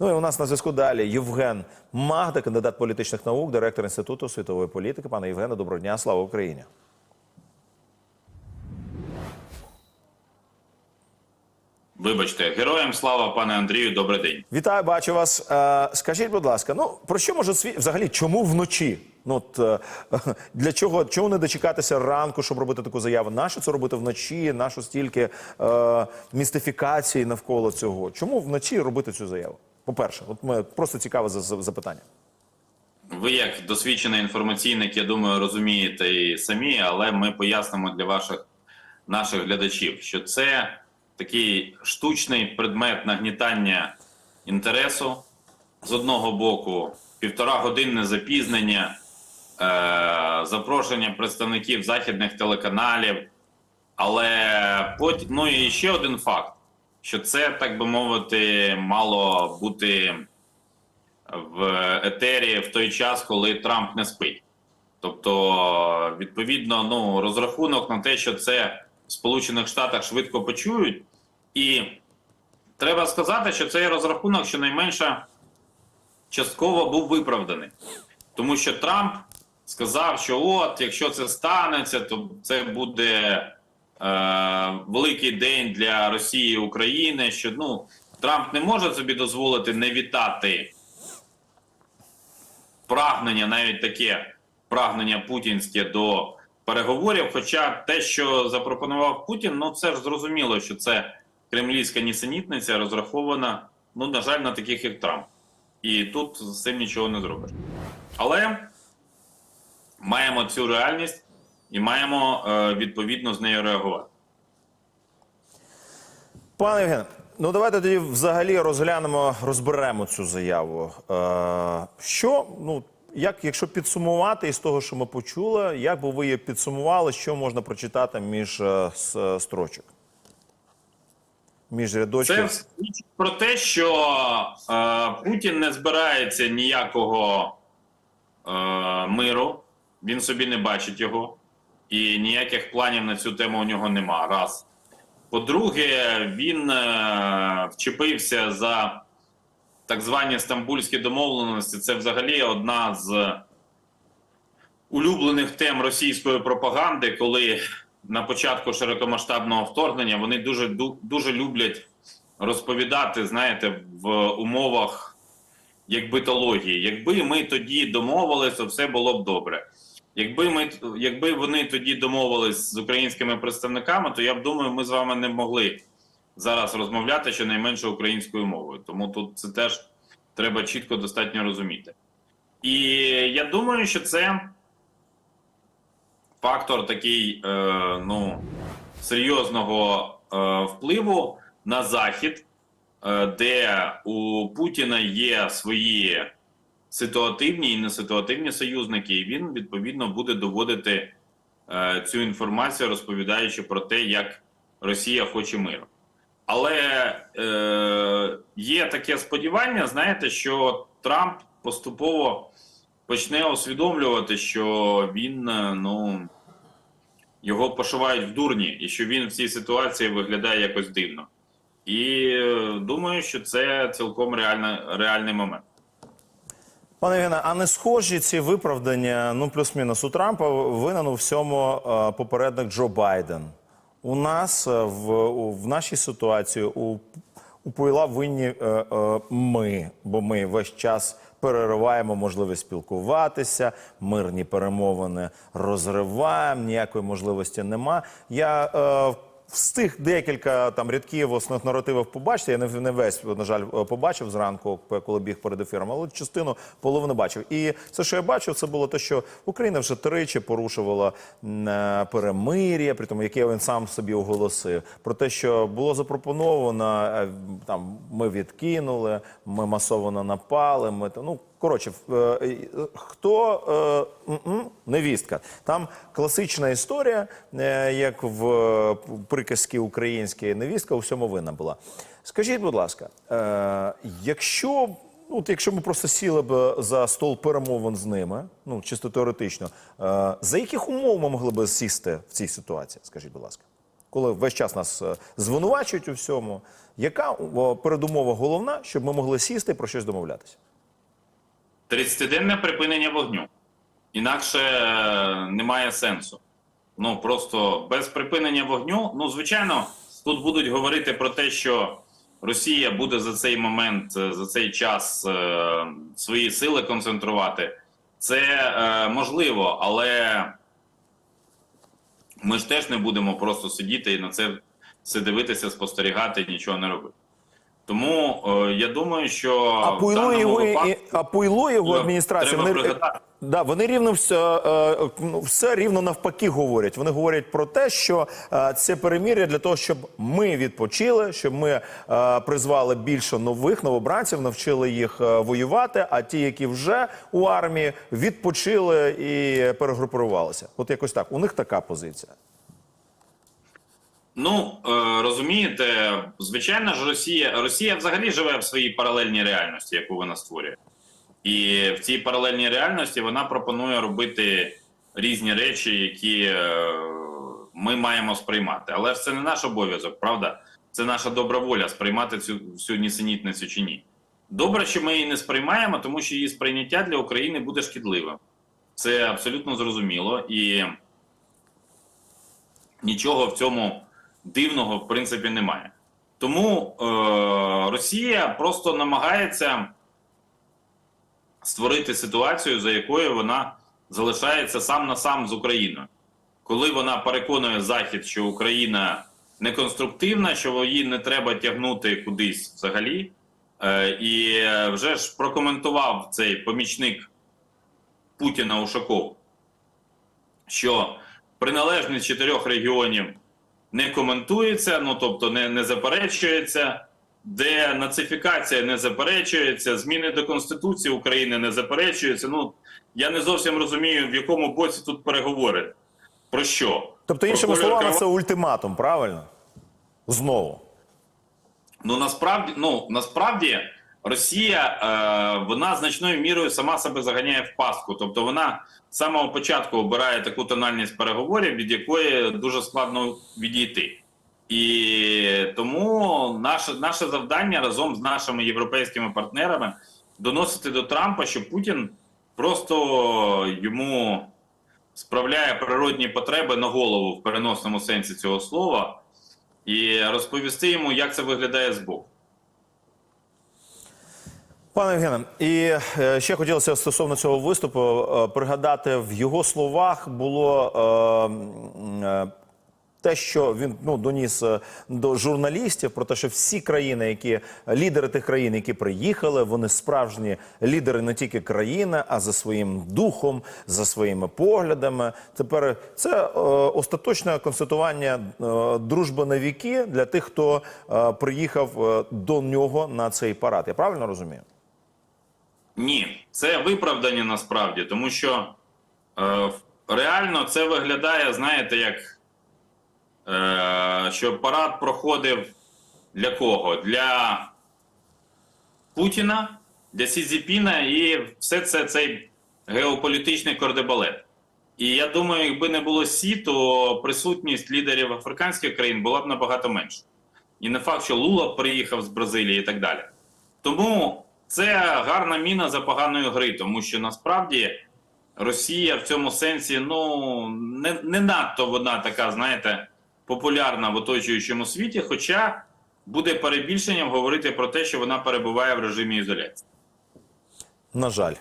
Ну і у нас на зв'язку далі Євген Магда, кандидат політичних наук, директор інституту світової політики. Пане Євгене, доброго дня, слава Україні. Вибачте, героям слава, пане Андрію, добрий день. Вітаю, бачу вас. Е, скажіть, будь ласка, ну про що може світ взагалі? Чому вночі? Ну от е, для чого чому не дочекатися ранку, щоб робити таку заяву? Нащо це робити вночі? Нащо стільки е, містифікації навколо цього? Чому вночі робити цю заяву? По-перше, от ми просто цікаве за- за- запитання. Ви, як досвідчений інформаційник, я думаю, розумієте і самі, але ми пояснимо для ваших наших глядачів, що це такий штучний предмет нагнітання інтересу з одного боку, півтора годинне запізнення, е, запрошення представників західних телеканалів. Але потім, ну і ще один факт, що це, так би мовити, мало бути в етері в той час, коли Трамп не спить. Тобто, відповідно, ну розрахунок на те, що це в Сполучених Штатах швидко почують, і треба сказати, що цей розрахунок щонайменше частково був виправданий, тому що Трамп сказав, що от якщо це станеться, то це буде великий день для Росії і України. Що ну Трамп не може собі дозволити не вітати прагнення, навіть таке прагнення путінське до переговорів. Хоча те, що запропонував Путін, ну це ж зрозуміло, що це кремлівська нісенітниця розрахована, ну на жаль, на таких як Трамп. І тут з цим нічого не зробиш. Але маємо цю реальність і маємо е, відповідно з нею реагувати. Пане Євгене, ну давайте тоді взагалі розглянемо, розберемо цю заяву. Е, що, ну, як, якщо підсумувати із того, що ми почули, як би ви її підсумували, що можна прочитати між е, с- строчок? Між Це рядочків? свідчить про те, що е, Путін не збирається ніякого е, миру, він собі не бачить його, і ніяких планів на цю тему у нього нема. Раз. По-друге, він е, вчепився за так звані стамбульські домовленості. Це взагалі одна з улюблених тем російської пропаганди, коли на початку широкомасштабного вторгнення вони дуже дуже люблять розповідати, знаєте, в умовах як битології. Якби ми тоді домовилися, все було б добре. Якби ми якби вони тоді домовились з українськими представниками, то я б думаю, ми з вами не могли зараз розмовляти щонайменше українською мовою. Тому тут це теж треба чітко достатньо розуміти. І я думаю, що це фактор такий е, ну, серйозного е, впливу на Захід, е, де у Путіна є свої ситуативні і неситуативні союзники, і він відповідно буде доводити е, цю інформацію, розповідаючи про те, як Росія хоче миру. Але е, є таке сподівання, знаєте, що Трамп поступово почне усвідомлювати, що він е, ну його пошивають в дурні, і що він в цій ситуації виглядає якось дивно. І е, думаю, що це цілком реальна, реальний момент. Пане Євгене, а не схожі ці виправдання, ну плюс-мінус у Трампа винен у всьому е, попередник Джо Байден. У нас е, в, в нашій ситуації у, у Пойла винні е, е, ми, бо ми весь час перериваємо можливість спілкуватися, мирні перемовини розриваємо, ніякої можливості нема. Я е, Встиг декілька там рядків основних наративів побачити. Я не, не весь, на жаль, побачив зранку, коли біг перед ефіром, але частину половини бачив. І все, що я бачив, це було те, що Україна вже тричі порушувала е, перемир'я, при тому, яке він сам собі оголосив. Про те, що було запропоновано, е, там ми відкинули, ми масово напали. Ми ну. Коротше, е, хто невістка? Там класична історія, як в приказці українській невістка у винна була. Скажіть, будь ласка, е, якщо, ну, от якщо ми просто сіли б за стол перемовин з ними, ну чисто теоретично, е, за яких умов ми могли б сісти в цій ситуації? Скажіть, будь ласка, коли весь час нас е, звинувачують у всьому, яка передумова головна, щоб ми могли сісти і про щось домовлятися? 30-денне припинення вогню. Інакше е, немає сенсу. Ну просто без припинення вогню. Ну, звичайно, тут будуть говорити про те, що Росія буде за цей момент, е, за цей час е, свої сили концентрувати. Це е, можливо, але ми ж теж не будемо просто сидіти і на це все дивитися, спостерігати, нічого не робити. Тому е, я думаю, що А Пуйло його, випадку- і- а Пуйло його Треба адміністрація, вони, пригадати. Да, вони рівно все, е, ну, все рівно навпаки говорять. Вони говорять про те, що е, це перемір'я для того, щоб ми відпочили, щоб ми е, призвали більше нових новобранців, навчили їх воювати. А ті, які вже у армії, відпочили і перегрупувалися. От якось так. У них така позиція. Ну розумієте, звичайно ж, Росія Росія взагалі живе в своїй паралельній реальності, яку вона створює, і в цій паралельній реальності вона пропонує робити різні речі, які е, ми маємо сприймати. Але ж це не наш обов'язок, правда? Це наша добра воля сприймати цю всю нісенітницю чи ні. Добре, що ми її не сприймаємо, тому що її сприйняття для України буде шкідливим. Це абсолютно зрозуміло і нічого в цьому дивного в принципі немає. Тому е, Росія просто намагається створити ситуацію, за якою вона залишається сам на сам з Україною. Коли вона переконує Захід, що Україна не конструктивна, що її не треба тягнути кудись взагалі. Е, і вже ж прокоментував цей помічник Путіна Ушаков, що приналежність чотирьох регіонів не коментується, ну тобто не, не заперечується, де нацифікація не заперечується, зміни до Конституції України не заперечуються. Ну я не зовсім розумію, в якому боці тут переговори. Про що? Тобто, іншими словами, крава- це ультиматум, правильно? Знову. Ну насправді, ну насправді Росія е, вона значною мірою сама себе заганяє в пастку. Тобто вона з самого початку обирає таку тональність переговорів, від якої дуже складно відійти. І тому наше, наше завдання разом з нашими європейськими партнерами доносити до Трампа, що Путін просто йому справляє природні потреби на голову в переносному сенсі цього слова і розповісти йому, як це виглядає збоку. Пане Євгене, і е, ще хотілося стосовно цього виступу е, пригадати в його словах було е, те, що він ну доніс е, до журналістів про те, що всі країни, які лідери тих країн, які приїхали, вони справжні лідери не тільки країни, а за своїм духом, за своїми поглядами. Тепер це е, остаточне констатування е, дружби на віки для тих, хто е, приїхав е, до нього на цей парад. Я правильно розумію? Ні, це виправдання насправді, тому що е, реально це виглядає, знаєте, як е, що парад проходив для кого? Для Путіна, для Сі Цзіпіна і все це цей геополітичний кордебалет. І я думаю, якби не було Сі, то присутність лідерів африканських країн була б набагато менша. І не факт, що Лула приїхав з Бразилії і так далі. Тому це гарна міна за поганої гри, тому що насправді Росія в цьому сенсі ну не, не надто вона така, знаєте, популярна в оточуючому світі, хоча буде перебільшенням говорити про те, що вона перебуває в режимі ізоляції. На жаль.